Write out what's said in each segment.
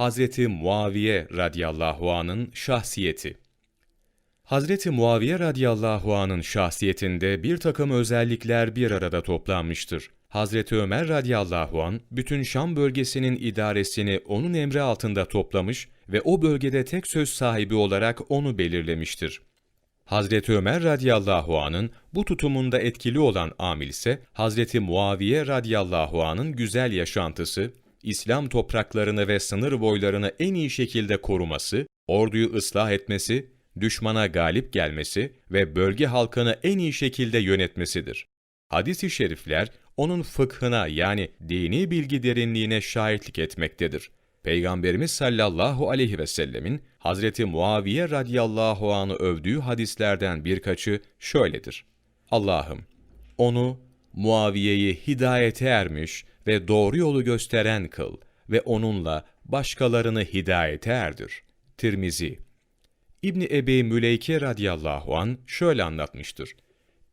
Hazreti Muaviye radıyallahu anın şahsiyeti. Hazreti Muaviye radıyallahu anın şahsiyetinde bir takım özellikler bir arada toplanmıştır. Hazreti Ömer radıyallahu an bütün Şam bölgesinin idaresini onun emri altında toplamış ve o bölgede tek söz sahibi olarak onu belirlemiştir. Hazreti Ömer radıyallahu anın bu tutumunda etkili olan amil ise Hazreti Muaviye radıyallahu anın güzel yaşantısı, İslam topraklarını ve sınır boylarını en iyi şekilde koruması, orduyu ıslah etmesi, düşmana galip gelmesi ve bölge halkını en iyi şekilde yönetmesidir. Hadis-i şerifler onun fıkhına yani dini bilgi derinliğine şahitlik etmektedir. Peygamberimiz sallallahu aleyhi ve sellemin Hazreti Muaviye radıyallahu anı övdüğü hadislerden birkaçı şöyledir. Allah'ım onu Muaviye'yi hidayete ermiş ve doğru yolu gösteren kıl ve onunla başkalarını hidayete erdir. Tirmizi İbni Ebi Müleyke radıyallahu an şöyle anlatmıştır.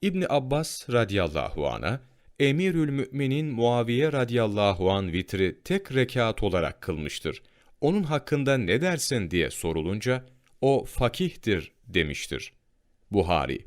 İbni Abbas radıyallahu an'a Emirül Müminin Muaviye radıyallahu an vitri tek rekat olarak kılmıştır. Onun hakkında ne dersin diye sorulunca o fakihtir demiştir. Buhari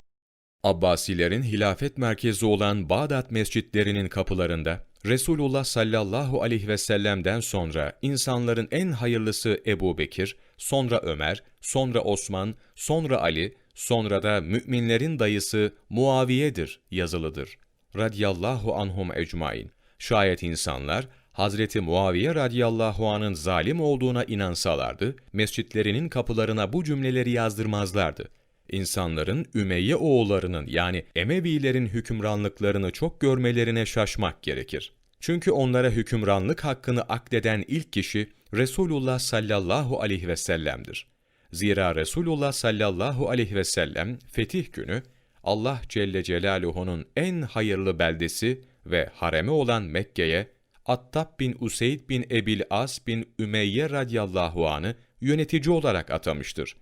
Abbasilerin hilafet merkezi olan Bağdat mescitlerinin kapılarında Resulullah sallallahu aleyhi ve sellem'den sonra insanların en hayırlısı Ebu Bekir, sonra Ömer, sonra Osman, sonra Ali, sonra da müminlerin dayısı Muaviye'dir yazılıdır. Radiyallahu anhum ecmain. Şayet insanlar Hazreti Muaviye radıyallahu anın zalim olduğuna inansalardı, mescitlerinin kapılarına bu cümleleri yazdırmazlardı. İnsanların Ümeyye oğullarının yani Emevilerin hükümranlıklarını çok görmelerine şaşmak gerekir. Çünkü onlara hükümranlık hakkını akdeden ilk kişi Resulullah sallallahu aleyhi ve sellem'dir. Zira Resulullah sallallahu aleyhi ve sellem fetih günü Allah Celle Celaluhu'nun en hayırlı beldesi ve haremi olan Mekke'ye Attab bin Useyd bin Ebil As bin Ümeyye radıyallahu anı yönetici olarak atamıştır.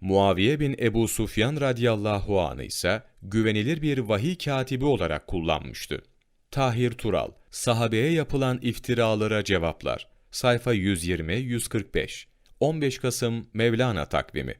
Muaviye bin Ebu Sufyan radıyallahu anı ise güvenilir bir vahiy katibi olarak kullanmıştı. Tahir Tural, sahabeye yapılan iftiralara cevaplar. Sayfa 120-145 15 Kasım Mevlana takvimi